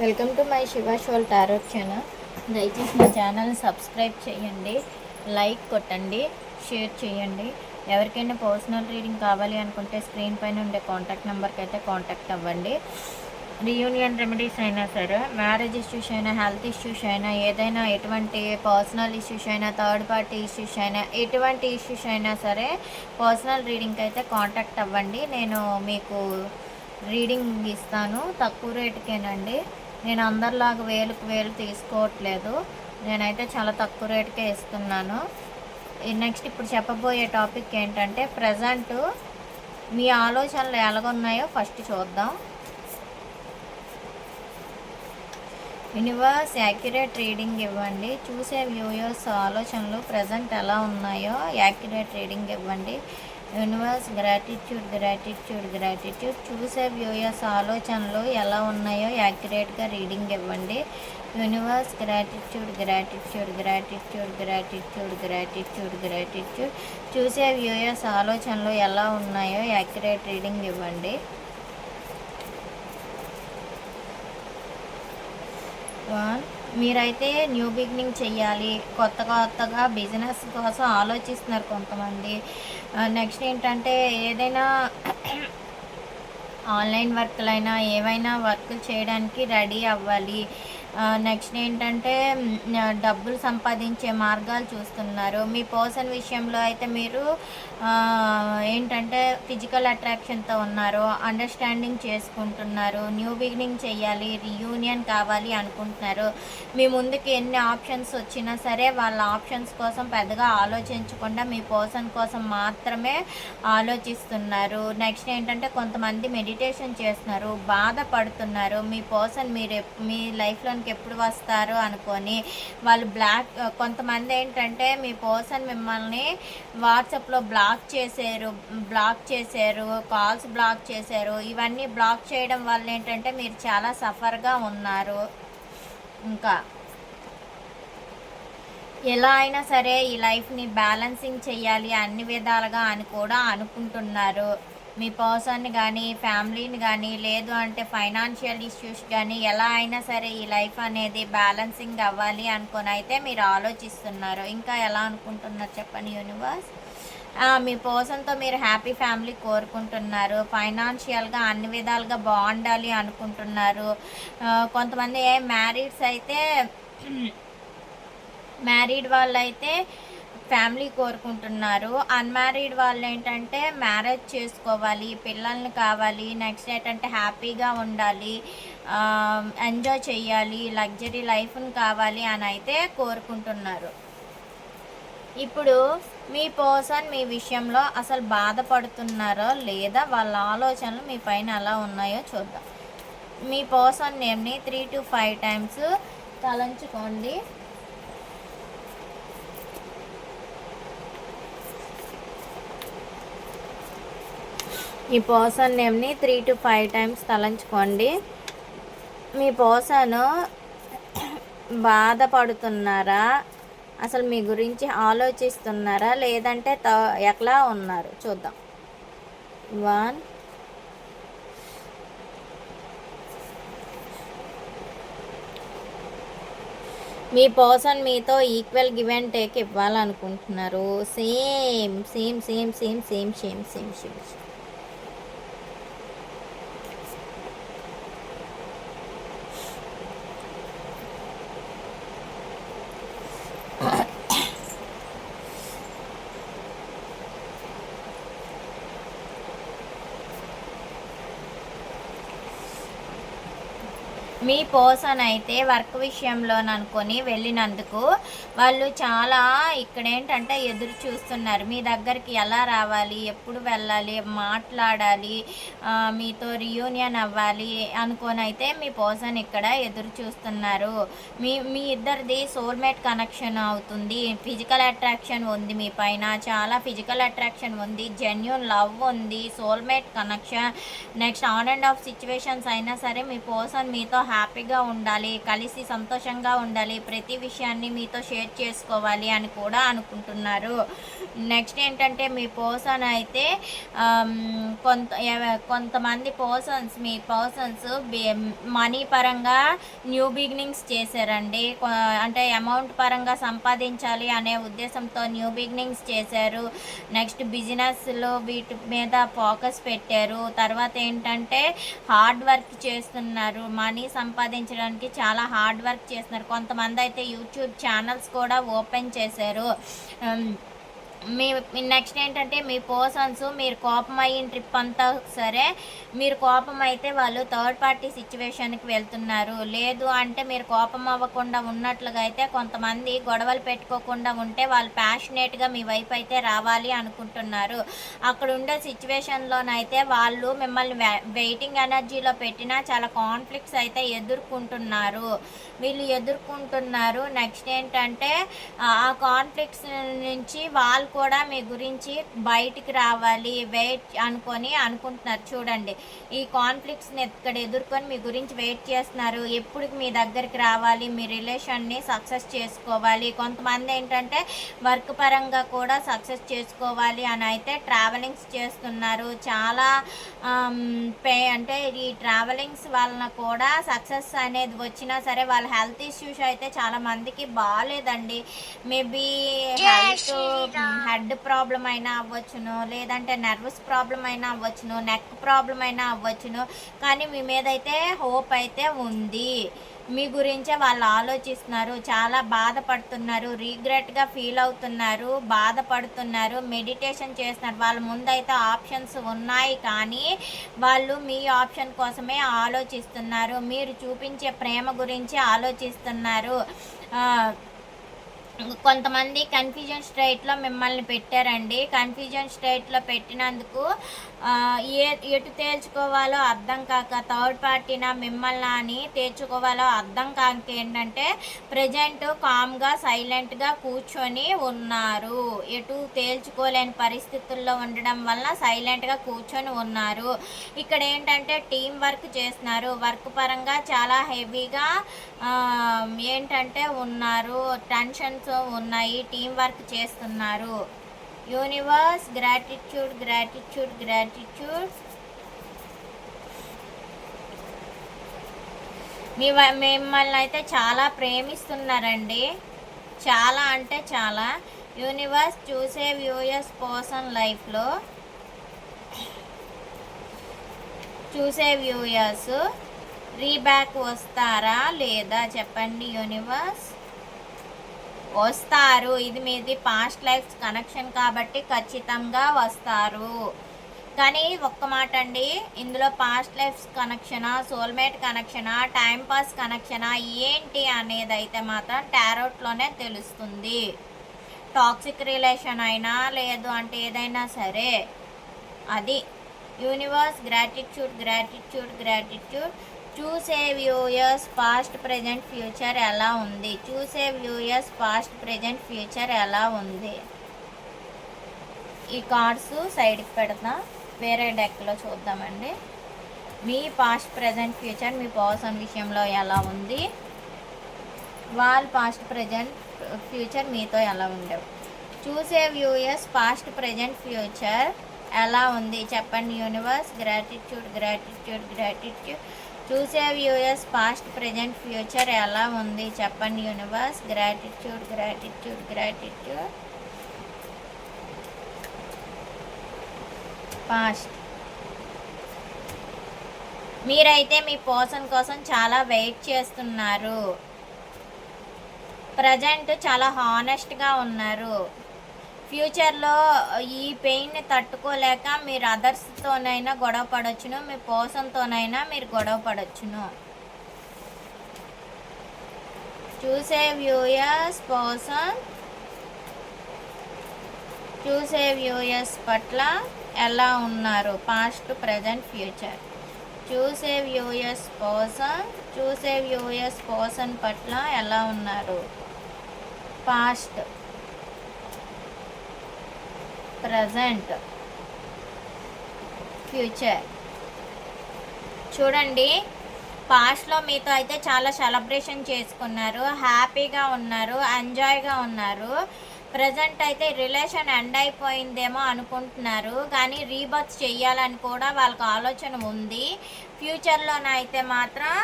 Welcome to my Shiva soul tarot channel. దయచేసి మా ఛానల్ని సబ్స్క్రైబ్ చేయండి లైక్ కొట్టండి షేర్ చేయండి. ఎవరికైనా పర్సనల్ రీడింగ్ కావాలి అనుకుంటే స్క్రీన్ పైన ఉండే కాంటాక్ట్ నెంబర్కి అయితే కాంటాక్ట్ అవ్వండి. రీయూనియన్ రెమెడీస్ అయినా సరే మ్యారేజ్ ఇష్యూస్ అయినా హెల్త్ ఇష్యూస్ అయినా ఏదైనా ఎటువంటి పర్సనల్ ఇష్యూస్ అయినా థర్డ్ పార్టీ ఇష్యూస్ అయినా ఎటువంటి ఇష్యూస్ అయినా సరే పర్సనల్ రీడింగ్కి అయితే కాంటాక్ట్ అవ్వండి. నేను మీకు రీడింగ్ ఇస్తాను తక్కువ రేటుకేనండి. నేను అందరిలాగా వేలకు వేలు తీసుకోవట్లేదు. నేనైతే చాలా తక్కువ రేటుకే ఇస్తున్నాను. నెక్స్ట్ ఇప్పుడు చెప్పబోయే టాపిక్ ఏంటంటే ప్రజెంట్ మీ ఆలోచనలు ఎలాగున్నాయో ఫస్ట్ చూద్దాం. యూనివర్స్ యాక్యురేట్ రీడింగ్ ఇవ్వండి. చూసే వ్యూయర్స్ ఆలోచనలు ప్రజెంట్ ఎలా ఉన్నాయో యాక్యురేట్ రీడింగ్ ఇవ్వండి. Universe gratitude gratitude gratitude. చూసే వ్యూయర్స్ ఆలోచనలు ఎలా ఉన్నాయో యాక్యురేట్గా రీడింగ్ ఇవ్వండి. Universe gratitude gratitude gratitude gratitude gratitude gratitude. చూసే వ్యూయర్స్ ఆలోచనలు ఎలా ఉన్నాయో యాక్యురేట్ రీడింగ్ ఇవ్వండి. వన్ మీరైతే న్యూ బిగినింగ్ చెయ్యాలి కొత్త కొత్తగా బిజినెస్ కోసం ఆలోచిస్తున్నారు కొంతమంది. నెక్స్ట్ ఏంటంటే ఏదైనా ఆన్లైన్ వర్క్లైనా ఏవైనా వర్క్ చేయడానికి రెడీ అవ్వాలి. నెక్స్ట్ ఏంటంటే డబ్బులు సంపాదించే మార్గాలు చూస్తున్నారు. మీ పర్సన్ విషయంలో అయితే మీరు ఏంటంటే ఫిజికల్ అట్రాక్షన్తో ఉన్నారు అండర్స్టాండింగ్ చేసుకుంటున్నారు న్యూ బిగినింగ్ చేయాలి రీయూనియన్ కావాలి అనుకుంటున్నారు. మీ ముందుకు ఎన్ని ఆప్షన్స్ వచ్చినా సరే వాళ్ళ ఆప్షన్స్ కోసం పెద్దగా ఆలోచించకుండా మీ పర్సన్ కోసం మాత్రమే ఆలోచిస్తున్నారు. నెక్స్ట్ ఏంటంటే కొంతమంది మెడిటేషన్ చేస్తున్నారు బాధపడుతున్నారు. మీ పర్సన్ మీరు మీ లైఫ్లోని టైంకి ఎప్పుడు వస్తారు అనుకొని వాళ్ళు బ్లాక్ కొంతమంది ఏంటంటే మీ పర్సన్ మిమ్మల్ని వాట్సాప్లో బ్లాక్ చేశారు బ్లాక్ చేశారు కాల్స్ బ్లాక్ చేశారు ఇవన్నీ బ్లాక్ చేయడం వల్ల ఏంటంటే మీరు చాలా సఫర్గా ఉన్నారు. ఇంకా ఎలా అయినా సరే ఈ లైఫ్ని బ్యాలెన్సింగ్ చేయాలి అన్ని విధాలుగా అని కూడా అనుకుంటున్నారు. మీ పర్సన్ కానీ ఫ్యామిలీని కానీ లేదు అంటే ఫైనాన్షియల్ ఇష్యూస్ కానీ ఎలా అయినా సరే ఈ లైఫ్ అనేది బ్యాలెన్సింగ్ అవ్వాలి అనుకొని అయితే మీరు ఆలోచిస్తున్నారు. ఇంకా ఎలా అనుకుంటున్నారు చెప్పండి యూనివర్స్ మీ పర్సన్తో మీరు హ్యాపీ ఫ్యామిలీ కోరుకుంటున్నారు. ఫైనాన్షియల్గా అన్ని విధాలుగా బాగుండాలి అనుకుంటున్నారు. కొంతమంది మ్యారీడ్స్ అయితే మ్యారీడ్ వాళ్ళు అయితే ఫ్యామిలీ కోరుకుంటున్నారు. అన్మ్యారీడ్ వాళ్ళు ఏంటంటే మ్యారేజ్ చేసుకోవాలి పిల్లల్ని కావాలి నెక్స్ట్ ఏంటంటే హ్యాపీగా ఉండాలి ఎంజాయ్ చేయాలి లగ్జరీ లైఫ్ని కావాలి అని అయితే కోరుకుంటున్నారు. ఇప్పుడు మీ పర్సన్ మీ విషయంలో అసలు బాధపడుతున్నారో లేదా వాళ్ళ ఆలోచనలు మీ పైన ఎలా ఉన్నాయో చూద్దాం. మీ పర్సన్ నేమ్ని త్రీ టు ఫైవ్ టైమ్స్ తలంచుకోండి. ఈ పర్సన్ నేమ్ని త్రీ టు ఫైవ్ టైమ్స్ తలంచుకోండి. మీ పర్సన్ బాధపడుతున్నారా? అసలు మీ గురించి ఆలోచిస్తున్నారా? లేదంటే త ఎట్లా ఉన్నారు? చూద్దాం. వన్. మీ పర్సన్ మీతో equal give and take ఇవ్వాలనుకుంటున్నారు. Same same same same same same same same. Me person అయితే వర్క్ విషయంలో అనుకొని వెళ్ళినందుకు వాళ్ళు చాలా ఇక్కడ ఏంటంటే ఎదురు చూస్తున్నారు. మీ దగ్గరికి ఎలా రావాలి? ఎప్పుడు వెళ్ళాలి? మాట్లాడాలి? మీతో రియూనియన్ అవ్వాలి అనుకొని అయితే మీ పర్సన్ ఇక్కడ ఎదురు చూస్తున్నారు. మీ మీ ఇద్దరిది సోల్మేట్ కనెక్షన్ అవుతుంది. ఫిజికల్ అట్రాక్షన్ ఉంది మీ పైన. చాలా ఫిజికల్ అట్రాక్షన్ ఉంది. జెన్యున్ లవ్ ఉంది. Soulmate connection next on and off situations అయినా సరే మీ పర్సన్ మీతో హ్యాపీగా ఉండాలి కలిసి సంతోషంగా ఉండాలి ప్రతి విషయాన్ని మీతో షేర్ చేసుకోవాలి అని కూడా అనుకుంటున్నారు. నెక్స్ట్ ఏంటంటే మీ పర్సన్ అయితే కొంత కొంతమంది పర్సన్స్ మీ పర్సన్స్ మనీ పరంగా న్యూ బిగినింగ్స్ చేశారండి. అంటే అమౌంట్ పరంగా సంపాదించాలి అనే ఉద్దేశంతో న్యూ బిగినింగ్స్ చేశారు. నెక్స్ట్ బిజినెస్లో వీటి మీద ఫోకస్ పెట్టారు. తర్వాత ఏంటంటే హార్డ్ వర్క్ చేస్తున్నారు. మనీ సంపాదించడానికి చాలా హార్డ్ వర్క్ చేస్తున్నారు. కొంతమంది అయితే యూట్యూబ్ ఛానల్స్ కూడా ఓపెన్ చేశారు. మీ నెక్స్ట్ ఏంటంటే మీ పర్సన్స్ మీరు కోపం అయిన ట్రిప్ అంతా సరే మీరు కోపం అయితే వాళ్ళు థర్డ్ పార్టీ సిచ్యువేషన్కి వెళ్తున్నారు. లేదు అంటే మీరు కోపం అవ్వకుండా ఉన్నట్లుగా అయితే కొంతమంది గొడవలు పెట్టుకోకుండా ఉంటే వాళ్ళు ప్యాషనేట్గా మీ వైపు అయితే రావాలి అనుకుంటున్నారు. అక్కడ ఉండే సిచ్యువేషన్లోనైతే వాళ్ళు మిమ్మల్ని వెయిటింగ్ ఎనర్జీలో పెట్టినా చాలా కాన్ఫ్లిక్ట్స్ అయితే ఎదుర్కొంటున్నారు. వీళ్ళు ఎదుర్కొంటున్నారు. నెక్స్ట్ ఏంటంటే ఆ కాన్ఫ్లిక్ట్స్ నుంచి వాళ్ళు కూడా మీ గురించి బయటికి రావాలి వెయిట్ అనుకొని అనుకుంటున్నారు. చూడండి ఈ కాన్ఫ్లిక్ట్స్ని ఇక్కడ ఎదుర్కొని మీ గురించి వెయిట్ చేస్తున్నారు. ఎప్పుడు మీ దగ్గరికి రావాలి మీ రిలేషన్ని సక్సెస్ చేసుకోవాలి. కొంతమంది ఏంటంటే వర్క్ పరంగా కూడా సక్సెస్ చేసుకోవాలి అని అయితే ట్రావెలింగ్స్ చేస్తున్నారు. చాలా ఆమ్, పే అంటే ఈ ట్రావెలింగ్స్ వలన కూడా సక్సెస్ అనేది వచ్చినా సరే వాళ్ళ హెల్త్ ఇష్యూస్ అయితే చాలా మందికి బాగాలేదండి మేబీ హెల్త్ హెడ్ ప్రాబ్లం అయినా అవ్వచ్చును లేదంటే నర్వస్ ప్రాబ్లం అయినా అవ్వచ్చును నెక్ ప్రాబ్లం అయినా అవ్వచ్చును. కానీ మీ మీద అయితే హోప్ అయితే ఉంది. మీ గురించే వాళ్ళు ఆలోచిస్తున్నారు చాలా బాధపడుతున్నారు రీగ్రెట్గా ఫీల్ అవుతున్నారు బాధపడుతున్నారు మెడిటేషన్ చేస్తున్నారు. వాళ్ళ ముందైతే ఆప్షన్స్ ఉన్నాయి కానీ వాళ్ళు మీ ఆప్షన్ కోసమే ఆలోచిస్తున్నారు. మీరు చూపించే ప్రేమ గురించి ఆలోచిస్తున్నారు. కొంతమంది కన్ఫ్యూజన్ స్ట్రైట్లో మిమ్మల్ని పెట్టారండి. కన్ఫ్యూజన్ స్ట్రైట్లో పెట్టినందుకు ఏ ఎటు తేల్చుకోవాలో అర్థం కాక థర్డ్ పార్టీనా మిమ్మల్ని అని తేల్చుకోవాలో అర్థం కాక ఏంటంటే ప్రజెంట్ కామ్గా సైలెంట్గా కూర్చొని ఉన్నారు. ఎటు తేల్చుకోలేని పరిస్థితుల్లో ఉండడం వల్ల సైలెంట్గా కూర్చొని ఉన్నారు. ఇక్కడ ఏంటంటే టీం వర్క్ చేస్తున్నారు. వర్క్ పరంగా చాలా హెవీగా ఏంటంటే ఉన్నారు. టెన్షన్స్ ఉన్నాయి. టీం వర్క్ చేస్తున్నారు. యూనివర్స్ గ్రాటిట్యూడ్ గ్రాటిట్యూడ్ గ్రాటిట్యూడ్ మీ మిమ్మల్ని అయితే చాలా ప్రేమిస్తున్నారండి. చాలా అంటే చాలా. యూనివర్స్ చూసే వ్యూయర్స్ పర్సన్ లైఫ్లో చూసే వ్యూయర్స్ రీబ్యాక్ వస్తారా లేదా చెప్పండి యూనివర్స్ వస్తారు. ఇది మీది పాస్ట్ లైఫ్ కనెక్షన్ కాబట్టి ఖచ్చితంగా వస్తారు. కానీ ఒక్క మాట అండి ఇందులో పాస్ట్ లైఫ్స్ కనెక్షనా సోల్మేట్ కనెక్షనా టైం పాస్ కనెక్షనా ఏంటి అనేది అయితే మాత్రం టారోట్లోనే తెలుస్తుంది. టాక్సిక్ రిలేషన్ అయినా లేదు అంటే ఏదైనా సరే అది యూనివర్స్ గ్రాటిట్యూడ్ గ్రాటిట్యూడ్ గ్రాటిట్యూడ్ చూసే వ్యూయర్స్ పాస్ట్ ప్రజెంట్ ఫ్యూచర్ ఎలా ఉంది? చూసే వ్యూయర్స్ పాస్ట్ ప్రజెంట్ ఫ్యూచర్ ఎలా ఉంది? ఈ కార్డ్స్ సైడ్కి పెడతాం. వేరే డెక్లో చూద్దామండి. మీ పాస్ట్ ప్రజెంట్ ఫ్యూచర్ మీ పర్సన్ విషయంలో ఎలా ఉంది? వాళ్ళ పాస్ట్ ప్రజెంట్ ఫ్యూచర్ మీతో ఎలా ఉండవు? చూసే వ్యూయర్స్ పాస్ట్ ప్రజెంట్ ఫ్యూచర్ ఎలా ఉంది? చెప్పండి యూనివర్స్ గ్రాటిట్యూడ్ గ్రాటిట్యూడ్ గ్రాటిట్యూడ్ చూసే వ్యూయర్స్ పాస్ట్ ప్రజెంట్ ఫ్యూచర్ ఎలా ఉంది? చెప్పండి universe gratitude gratitude gratitude past మీరైతే మీ పర్సన్ కోసం చాలా వెయిట్ చేస్తున్నారు. ప్రజెంట్ చాలా హానెస్ట్గా ఉన్నారు. ఫ్యూచర్లో ఈ పెయిన్ని తట్టుకోలేక మీరు అదర్స్తోనైనా గొడవ పడవచ్చును మీ పోసంతోనైనా మీరు గొడవ పడవచ్చును చూసే వ్యూయర్స్ పర్సన్ చూసే వ్యూయర్స్ పట్ల ఎలా ఉన్నారు పాస్ట్ ప్రజెంట్ ఫ్యూచర్. చూసే వ్యూయర్స్ పర్సన్ చూసే వ్యూయర్స్ పర్సన్ పట్ల ఎలా ఉన్నారు పాస్ట్. ప్రజెంట్. ఫ్యూచర్. చూడండి పాస్ట్లో మీతో అయితే చాలా సెలబ్రేషన్ చేసుకున్నారు. హ్యాపీగా ఉన్నారు ఎంజాయ్గా ఉన్నారు. ప్రజెంట్ అయితే రిలేషన్ ఎండ్ అయిపోయిందేమో అనుకుంటున్నారు. కానీ రీబర్త్ చెయ్యాలని కూడా వాళ్ళకి ఆలోచన ఉంది. ఫ్యూచర్లోనైతే మాత్రం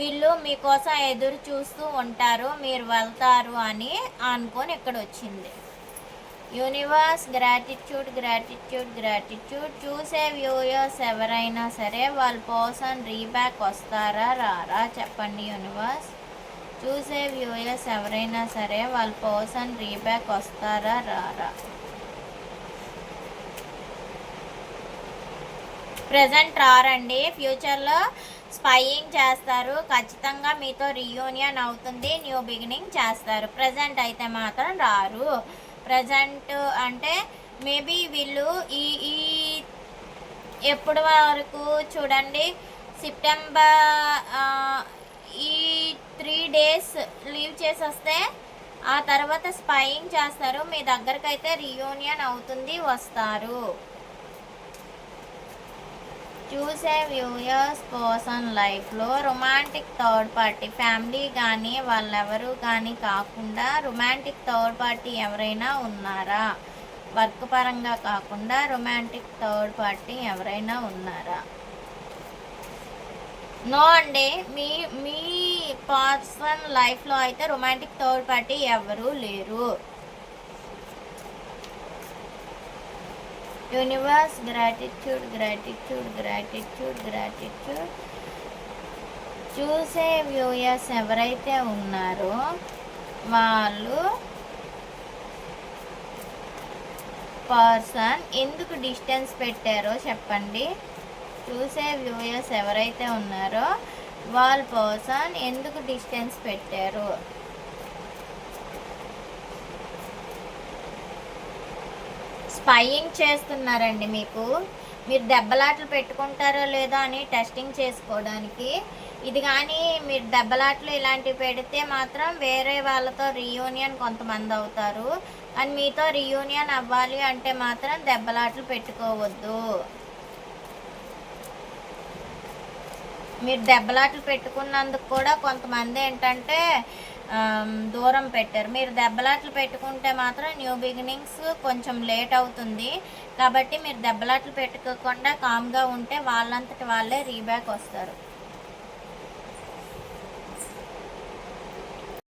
వీళ్ళు మీకోసం ఎదురు చూస్తూ ఉంటారు మీరు వెళ్తారు అని అనుకొని ఇక్కడ వచ్చింది యూనివర్స్ గ్రాటిట్యూడ్ గ్రాటిట్యూడ్ గ్రాటిట్యూడ్ చూసే వ్యూయర్స్ ఎవరైనా సరే వాళ్ళ పర్సన్ రీబ్యాక్ వస్తారా రారా? చెప్పండి యూనివర్స్ చూసే వ్యూయర్స్ ఎవరైనా సరే వాళ్ళ పర్సన్ రీబ్యాక్ వస్తారా రారా? ప్రజెంట్ రారండి. ఫ్యూచర్లో స్పైయింగ్ చేస్తారు. ఖచ్చితంగా మీతో రీయూనియన్ అవుతుంది. న్యూ బిగినింగ్ చేస్తారు. ప్రజెంట్ అయితే మాత్రం రారు. ప్రజెంట్ అంటే మేబీ వీళ్ళు ఈ ఈ ఎప్పటి వరకు చూడండి సెప్టెంబర్ ఈ త్రీ డేస్ లీవ్ చేసి వస్తే ఆ తర్వాత స్పైయింగ్ చేస్తారు మీ దగ్గరకైతే రీయూనియన్ అవుతుంది వస్తారు. చూసే వ్యూయర్స్ కోసం లైఫ్లో రొమాంటిక్ థర్డ్ పార్టీ ఫ్యామిలీ కానీ వాళ్ళెవరు కానీ కాకుండా రొమాంటిక్ థర్డ్ పార్టీ ఎవరైనా ఉన్నారా? వర్క్ పరంగా కాకుండా రొమాంటిక్ థర్డ్ పార్టీ ఎవరైనా ఉన్నారా? నో అండి. మీ మీ పర్సన్ లైఫ్లో అయితే రొమాంటిక్ థర్డ్ పార్టీ ఎవరు లేరు. Universe gratitude gratitude gratitude gratitude చూసే వ్యూయర్స్ ఎవరైతే ఉన్నారో వాళ్ళు పర్సన్ ఎందుకు డిస్టెన్స్ పెట్టారో చెప్పండి. చూసే వ్యూయర్స్ ఎవరైతే ఉన్నారో వాళ్ళ పర్సన్ ఎందుకు డిస్టెన్స్ పెట్టారు? స్పైయింగ్ చేస్తున్నారండి మీకు. మీరు దెబ్బలాట్లు పెట్టుకుంటారో లేదో అని టెస్టింగ్ చేసుకోవడానికి. ఇది కానీ మీరు దెబ్బలాట్లు ఇలాంటివి పెడితే మాత్రం వేరే వాళ్ళతో రీయూనియన్ కొంతమంది అవుతారు. అండ్ మీతో రీయూనియన్ అవ్వాలి అంటే మాత్రం దెబ్బలాట్లు పెట్టుకోవద్దు. మీరు దెబ్బలాట్లు పెట్టుకున్నందుకు కూడా కొంతమంది ఏంటంటే దూరం పెట్టారు. మీరు దెబ్బలాట్లు పెట్టుకుంటే మాత్రం న్యూ బిగినింగ్స్ కొంచెం లేట్ అవుతుంది. కాబట్టి మీరు దెబ్బలాట్లు పెట్టుకోకుండా కామ్గా ఉంటే వాళ్ళంతటి వాళ్ళే రీబ్యాక్ వస్తారు.